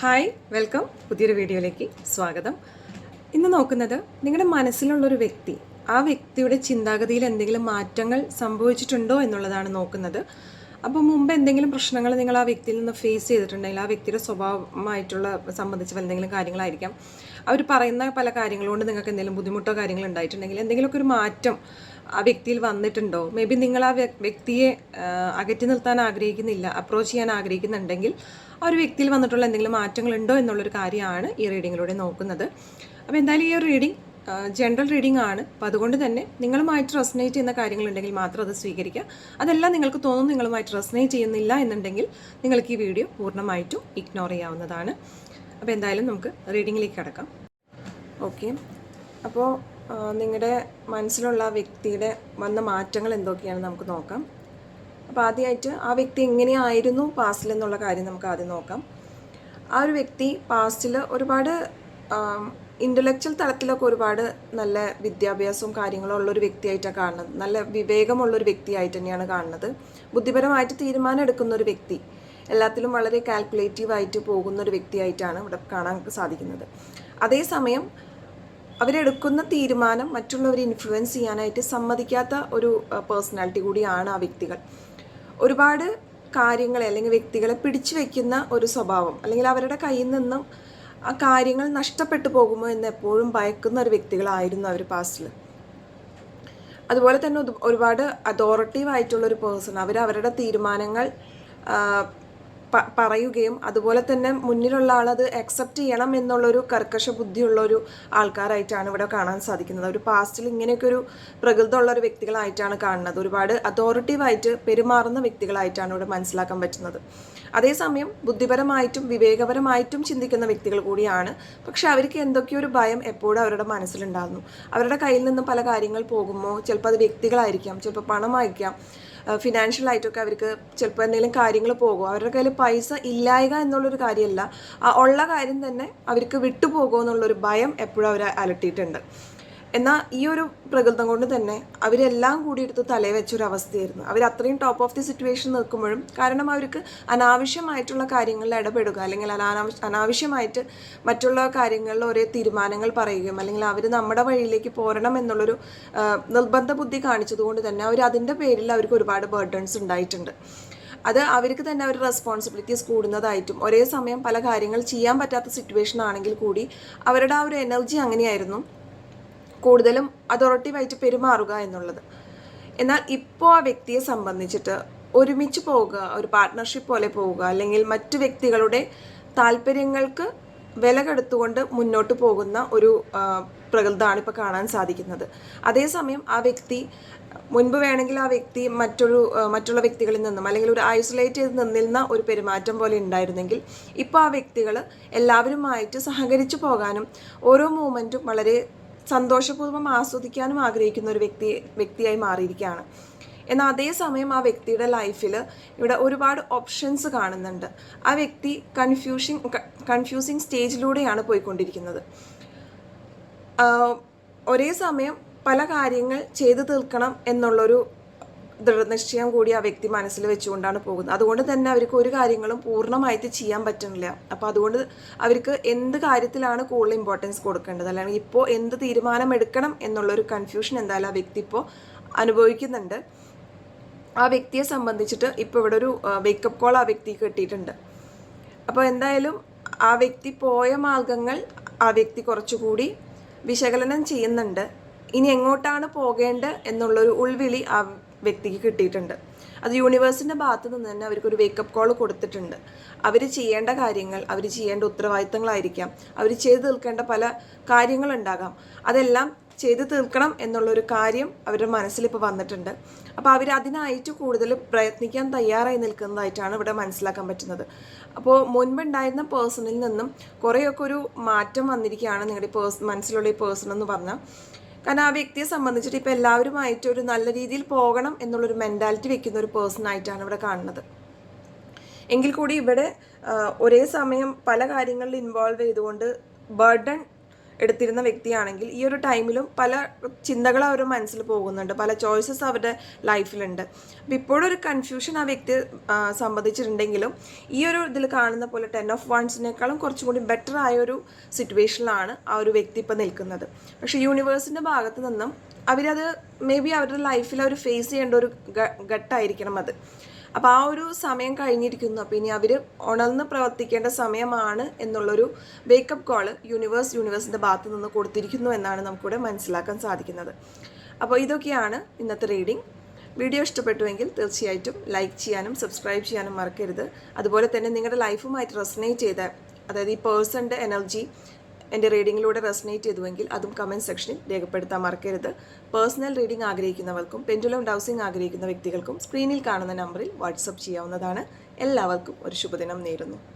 Hi welcome. പുതിയൊരു വീഡിയോയിലേക്ക് സ്വാഗതം. ഇന്ന് നോക്കുന്നത് നിങ്ങളുടെ മനസ്സിലുള്ളൊരു വ്യക്തി ആ വ്യക്തിയുടെ ചിന്താഗതിയിൽ എന്തെങ്കിലും മാറ്റങ്ങൾ സംഭവിച്ചിട്ടുണ്ടോ എന്നുള്ളതാണ് നോക്കുന്നത്. അപ്പോൾ മുമ്പ് എന്തെങ്കിലും പ്രശ്നങ്ങൾ നിങ്ങൾ ആ വ്യക്തിയിൽ നിന്ന് ഫേസ് ചെയ്തിട്ടുണ്ടെങ്കിൽ ആ വ്യക്തിയുടെ സ്വഭാവമായിട്ടുള്ള സംബന്ധിച്ച് എന്തെങ്കിലും കാര്യങ്ങളായിരിക്കാം. അവർ പറയുന്ന പല കാര്യങ്ങളുകൊണ്ട് നിങ്ങൾക്ക് എന്തെങ്കിലും ബുദ്ധിമുട്ടോ കാര്യങ്ങളോ ഉണ്ടായിട്ടുണ്ടെങ്കിൽ എന്തെങ്കിലുമൊക്കെ ഒരു മാറ്റം ആ വ്യക്തിയിൽ വന്നിട്ടുണ്ടോ? മേ ബി നിങ്ങൾ ആ വ്യക്തിയെ അകറ്റി നിർത്താൻ ആഗ്രഹിക്കുന്നില്ല അപ്രോച്ച് ചെയ്യാൻ ആഗ്രഹിക്കുന്നുണ്ടെങ്കിൽ ആ ഒരു വ്യക്തിയിൽ വന്നിട്ടുള്ള എന്തെങ്കിലും മാറ്റങ്ങളുണ്ടോ എന്നുള്ളൊരു കാര്യമാണ് ഈ റീഡിങ്ങിലൂടെ നോക്കുന്നത്. അപ്പോൾ എന്തായാലും ഈ ഒരു റീഡിംഗ് ജനറൽ റീഡിംഗ് ആണ്. അപ്പോൾ അതുകൊണ്ട് തന്നെ നിങ്ങളുമായിട്ട് റെസനേറ്റ് ചെയ്യുന്ന കാര്യങ്ങളുണ്ടെങ്കിൽ മാത്രം അത് സ്വീകരിക്കുക. അതെല്ലാം നിങ്ങൾക്ക് തോന്നുന്നു നിങ്ങളുമായിട്ട് റെസനേറ്റ് ചെയ്യുന്നില്ല എന്നുണ്ടെങ്കിൽ നിങ്ങൾക്ക് ഈ വീഡിയോ പൂർണമായിട്ടും ഇഗ്നോർ ചെയ്യാവുന്നതാണ്. അപ്പോൾ എന്തായാലും നമുക്ക് റീഡിങ്ങിലേക്ക് കടക്കാം. ഓക്കെ അപ്പോൾ നിങ്ങളുടെ മനസ്സിലുള്ള വ്യക്തിയുടെ വന്ന മാറ്റങ്ങൾ എന്തൊക്കെയാണെന്ന് നമുക്ക് നോക്കാം. അപ്പോൾ ആദ്യമായിട്ട് ആ വ്യക്തി എങ്ങനെയായിരുന്നു പാസ്റ്റിൽ എന്നുള്ള കാര്യം നമുക്ക് ആദ്യം നോക്കാം. ആ ഒരു വ്യക്തി പാസ്റ്റിൽ ഒരുപാട് ഇന്റലക്ച്വൽ തലത്തിലൊക്കെ ഒരുപാട് നല്ല വിദ്യാഭ്യാസവും കാര്യങ്ങളും ഉള്ളൊരു വ്യക്തിയായിട്ടാണ് കാണുന്നത്. നല്ല വിവേകമുള്ളൊരു വ്യക്തിയായിട്ട് തന്നെയാണ് കാണുന്നത്. ബുദ്ധിപരമായിട്ട് തീരുമാനം എടുക്കുന്ന ഒരു വ്യക്തി എല്ലാത്തിലും വളരെ കാൽക്കുലേറ്റീവായിട്ട് പോകുന്ന ഒരു വ്യക്തിയായിട്ടാണ് ഇവിടെ കാണാൻ സാധിക്കുന്നത്. അതേസമയം അവരെടുക്കുന്ന തീരുമാനം മറ്റുള്ളവരെ ഇൻഫ്ലുവൻസ് ചെയ്യാനായിട്ട് സമ്മതിക്കാത്ത ഒരു പേഴ്സണാലിറ്റി കൂടിയാണ് ആ വ്യക്തികൾ. ഒരുപാട് കാര്യങ്ങളെ അല്ലെങ്കിൽ വ്യക്തികളെ പിടിച്ചു വയ്ക്കുന്ന ഒരു സ്വഭാവം അല്ലെങ്കിൽ അവരുടെ കയ്യിൽ നിന്നും ആ കാര്യങ്ങൾ നഷ്ടപ്പെട്ടു പോകുമോ എന്ന് എപ്പോഴും ഭയക്കുന്ന ഒരു വ്യക്തികളായിരുന്നു അവർ പാസ്റ്റിൽ അതുപോലെ തന്നെ ഒരുപാട് അതോറിറ്റീവ് ആയിട്ടുള്ള ഒരു പേഴ്സൺ അവർ അവരുടെ തീരുമാനങ്ങൾ പറയുകയും അതുപോലെ തന്നെ മുന്നിലുള്ള ആളത് അക്സെപ്റ്റ് ചെയ്യണം എന്നുള്ളൊരു കർക്കശ ബുദ്ധിയുള്ള ഒരു ആൾക്കാരായിട്ടാണ് ഇവിടെ കാണാൻ സാധിക്കുന്നത്. ഒരു പാസ്റ്റിൽ ഇങ്ങനെയൊക്കെ ഒരു പ്രകൃതമുള്ള ഒരു വ്യക്തികളായിട്ടാണ് കാണുന്നത്. ഒരുപാട് അതോറിറ്റീവായിട്ട് പെരുമാറുന്ന വ്യക്തികളായിട്ടാണ് ഇവിടെ മനസ്സിലാക്കാൻ പറ്റുന്നത്. അതേസമയം ബുദ്ധിപരമായിട്ടും വിവേകപരമായിട്ടും ചിന്തിക്കുന്ന വ്യക്തികൾ കൂടിയാണ്. പക്ഷെ അവർക്ക് എന്തൊക്കെയോ ഒരു ഭയം എപ്പോഴും അവരുടെ മനസ്സിലുണ്ടാകുന്നു. അവരുടെ കയ്യിൽ നിന്നും പല കാര്യങ്ങൾ പോകുമോ ചിലപ്പോൾ അത് വ്യക്തികളായിരിക്കാം ചിലപ്പോൾ പണമായിരിക്കാം. ഫിനാൻഷ്യൽ ആയിട്ടൊക്കെ അവർക്ക് ചിലപ്പോൾ എന്തെങ്കിലും കാര്യങ്ങൾ പോകും. അവരുടെ കയ്യിൽ പൈസ ഇല്ലായക എന്നുള്ളൊരു കാര്യമല്ല ആ ഉള്ള കാര്യം തന്നെ അവർക്ക് വിട്ടുപോകുമോ എന്നുള്ളൊരു ഭയം എപ്പോഴും അവരെ അലട്ടിയിട്ടുണ്ട്. എന്നാൽ ഈ ഒരു പ്രകൃതം കൊണ്ട് തന്നെ അവരെല്ലാം കൂടി എടുത്ത് തലയിൽ വെച്ചൊരു അവസ്ഥയായിരുന്നു. അവർ അത്രയും ടോപ്പ് ഓഫ് ദി സിറ്റുവേഷൻ നിൽക്കുമ്പോഴും കാരണം അവർക്ക് അനാവശ്യമായിട്ടുള്ള കാര്യങ്ങളിൽ ഇടപെടുക അല്ലെങ്കിൽ അനാവശ്യ അനാവശ്യമായിട്ട് മറ്റുള്ള കാര്യങ്ങളിൽ ഒരേ തീരുമാനങ്ങൾ പറയുകയും അല്ലെങ്കിൽ അവർ നമ്മുടെ വഴിയിലേക്ക് പോരണം എന്നുള്ളൊരു നിർബന്ധ ബുദ്ധി കാണിച്ചതുകൊണ്ട് തന്നെ അവർ അതിന്റെ പേരിൽ അവർക്ക് ഒരുപാട് ബേർഡൻസ് ഉണ്ടായിട്ടുണ്ട്. അത് അവർക്ക് തന്നെ ഒരു റെസ്പോൺസിബിലിറ്റീസ് കൂടുന്നതായിട്ടും ഒരേ സമയം പല കാര്യങ്ങൾ ചെയ്യാൻ പറ്റാത്ത സിറ്റുവേഷൻ ആണെങ്കിൽ കൂടി അവരുടെ ആ ഒരു എനർജി അങ്ങനെയായിരുന്നു. കൂടുതലും അതോറിറ്റീവായിട്ട് പെരുമാറുക എന്നുള്ളത്. എന്നാൽ ഇപ്പോൾ ആ വ്യക്തിയെ സംബന്ധിച്ചിട്ട് ഒരുമിച്ച് പോവുക ഒരു പാർട്ട്ണർഷിപ്പ് പോലെ പോവുക അല്ലെങ്കിൽ മറ്റു വ്യക്തികളുടെ താല്പര്യങ്ങൾക്ക് വില കെടുത്തുകൊണ്ട് മുന്നോട്ട് പോകുന്ന ഒരു പ്രകൃതാണ് ഇപ്പോൾ കാണാൻ സാധിക്കുന്നത്. അതേസമയം ആ വ്യക്തി മുൻപ് വേണമെങ്കിൽ ആ വ്യക്തി മറ്റൊരു മറ്റുള്ള വ്യക്തികളിൽ നിന്നും അല്ലെങ്കിൽ ഒരു ഐസൊലേറ്റ് ചെയ്ത് നിന്നിരുന്ന ഒരു പെരുമാറ്റം പോലെ ഉണ്ടായിരുന്നെങ്കിൽ ഇപ്പോൾ ആ വ്യക്തികൾ എല്ലാവരുമായിട്ട് സഹകരിച്ചു പോകാനും ഓരോ മൂമെന്റും വളരെ സന്തോഷപൂർവം ആസ്വദിക്കാനും ആഗ്രഹിക്കുന്ന ഒരു വ്യക്തി വ്യക്തിയായി മാറിയിരിക്കുകയാണ്. എന്നാൽ അതേസമയം ആ വ്യക്തിയുടെ ലൈഫിൽ ഇവിടെ ഒരുപാട് ഓപ്ഷൻസ് കാണുന്നുണ്ട്. ആ വ്യക്തി കൺഫ്യൂഷിങ് കൺഫ്യൂസിങ് സ്റ്റേജിലൂടെയാണ് പോയിക്കൊണ്ടിരിക്കുന്നത്. ഒരേ സമയം പല കാര്യങ്ങൾ ചെയ്തു തീർക്കണം എന്നുള്ളൊരു ദൃഢനിശ്ചയം കൂടി ആ വ്യക്തി മനസ്സിൽ വെച്ചുകൊണ്ടാണ് പോകുന്നത്. അതുകൊണ്ട് തന്നെ അവർക്ക് ഒരു കാര്യങ്ങളും പൂർണമായിട്ട് ചെയ്യാൻ പറ്റുന്നില്ല. അപ്പോൾ അതുകൊണ്ട് അവർക്ക് എന്ത് കാര്യത്തിലാണ് കൂടുതൽ ഇമ്പോർട്ടൻസ് കൊടുക്കേണ്ടത്? അല്ലെങ്കിൽ ഇപ്പോൾ എന്ത് തീരുമാനം എടുക്കണം എന്നുള്ളൊരു കൺഫ്യൂഷൻ എന്തായാലും ആ വ്യക്തി ഇപ്പോൾ അനുഭവിക്കുന്നുണ്ട്. ആ വ്യക്തിയെ സംബന്ധിച്ചിട്ട് ഇപ്പോൾ ഇവിടെ ഒരു വേക്കപ്പ് കോൾ ആ വ്യക്തി കിട്ടിയിട്ടുണ്ട്. അപ്പോൾ എന്തായാലും ആ വ്യക്തി പോയ മാർഗങ്ങൾ ആ വ്യക്തി കുറച്ചുകൂടി വിശകലനം ചെയ്യുന്നുണ്ട്. ഇനി എങ്ങോട്ടാണ് പോകേണ്ടത് എന്നുള്ളൊരു ഉൾവിളി ആ വ്യക്തിക്ക് കിട്ടിയിട്ടുണ്ട്. അത് യൂണിവേഴ്സിന്റെ ഭാഗത്ത് നിന്ന് തന്നെ അവർക്കൊരു വേക്കപ്പ് കോൾ കൊടുത്തിട്ടുണ്ട്. അവർ ചെയ്യേണ്ട കാര്യങ്ങൾ അവർ ചെയ്യേണ്ട ഉത്തരവാദിത്തങ്ങളായിരിക്കാം. അവർ ചെയ്തു തീർക്കേണ്ട പല കാര്യങ്ങളുണ്ടാകാം. അതെല്ലാം ചെയ്തു തീർക്കണം എന്നുള്ളൊരു കാര്യം അവരുടെ മനസ്സിലിപ്പോൾ വന്നിട്ടുണ്ട്. അപ്പോൾ അവർ അതിനായിട്ട് കൂടുതൽ പ്രയത്നിക്കാൻ തയ്യാറായി നിൽക്കുന്നതായിട്ടാണ് ഇവിടെ മനസ്സിലാക്കാൻ പറ്റുന്നത്. അപ്പോൾ മുൻപുണ്ടായിരുന്ന പേഴ്സണിൽ നിന്നും കുറേയൊക്കെ ഒരു മാറ്റം വന്നിരിക്കുകയാണ് നിങ്ങളുടെ പേഴ്സ് മനസ്സിലുള്ള ഈ പേഴ്സൺ എന്ന് പറഞ്ഞാൽ. കാരണം ആ വ്യക്തിയെ സംബന്ധിച്ചിട്ട് ഇപ്പോൾ എല്ലാവരുമായിട്ട് ഒരു നല്ല രീതിയിൽ പോകണം എന്നുള്ളൊരു മെന്റാലിറ്റി വെക്കുന്ന ഒരു പേഴ്സൺ ആയിട്ടാണ് ഇവിടെ കാണുന്നത്. എങ്കിൽ കൂടി ഇവിടെ ഒരേ സമയം പല കാര്യങ്ങളിൽ ഇൻവോൾവ് ചെയ്തുകൊണ്ട് ബർഡൻ എടുത്തിരുന്ന വ്യക്തിയാണെങ്കിൽ ഈ ഒരു ടൈമിലും പല ചിന്തകൾ അവരുടെ മനസ്സിൽ പോകുന്നുണ്ട്. പല ചോയ്സസ് അവരുടെ ലൈഫിലുണ്ട് അപ്പോൾ ഇപ്പോഴും ഒരു കൺഫ്യൂഷൻ ആ വ്യക്തി സംബന്ധിച്ചിട്ടുണ്ടെങ്കിലും ഈ ഒരു ഇതിൽ കാണുന്ന പോലെ ടെൻ ഓഫ് വൺസിനേക്കാളും കുറച്ചും കൂടി ബെറ്റർ ആയ ഒരു സിറ്റുവേഷനിലാണ് ആ ഒരു വ്യക്തി ഇപ്പോൾ നിൽക്കുന്നത്. പക്ഷേ യൂണിവേഴ്സിന്റെ ഭാഗത്ത് നിന്നും അവരത് മേ ബി അവരുടെ ലൈഫിൽ അവർ ഫേസ് ചെയ്യേണ്ട ഒരു ഘട്ടമായിരിക്കണം അത്. അപ്പോൾ ആ ഒരു സമയം കഴിഞ്ഞിരിക്കുന്നു. അപ്പോൾ ഇനി അവർ ഉണർന്ന് പ്രവർത്തിക്കേണ്ട സമയമാണ് എന്നുള്ളൊരു വേക്കപ്പ് കോൾ യൂണിവേഴ്സ് യൂണിവേഴ്സിന്റെ ഭാഗത്ത് നിന്ന് കൊടുത്തിരിക്കുന്നു എന്നാണ് നമുക്കിവിടെ മനസ്സിലാക്കാൻ സാധിക്കുന്നത്. അപ്പോൾ ഇതൊക്കെയാണ് ഇന്നത്തെ റീഡിംഗ് വീഡിയോ ഇഷ്ടപ്പെട്ടുവെങ്കിൽ തീർച്ചയായിട്ടും ലൈക്ക് ചെയ്യാനും സബ്സ്ക്രൈബ് ചെയ്യാനും മറക്കരുത്. അതുപോലെ തന്നെ നിങ്ങളുടെ ലൈഫുമായിട്ട് റെസനേറ്റ് ചെയ്ത അതായത് ഈ പേഴ്സണിന്റെ എനർജി എന്റെ റീഡിങ്ങിലൂടെ റെസനേറ്റ് ചെയ്തുവെങ്കിൽ അതും കമന്റ് സെക്ഷനിൽ രേഖപ്പെടുത്താൻ മറക്കരുത്. പേഴ്സണൽ റീഡിംഗ് ആഗ്രഹിക്കുന്നവർക്കും പെൻഡുലം ഡൗസിംഗ് ആഗ്രഹിക്കുന്ന വ്യക്തികൾക്കും സ്ക്രീനിൽ കാണുന്ന നമ്പറിൽ വാട്സപ്പ് ചെയ്യാവുന്നതാണ്. എല്ലാവർക്കും ഒരു ശുഭദിനം നേരുന്നു.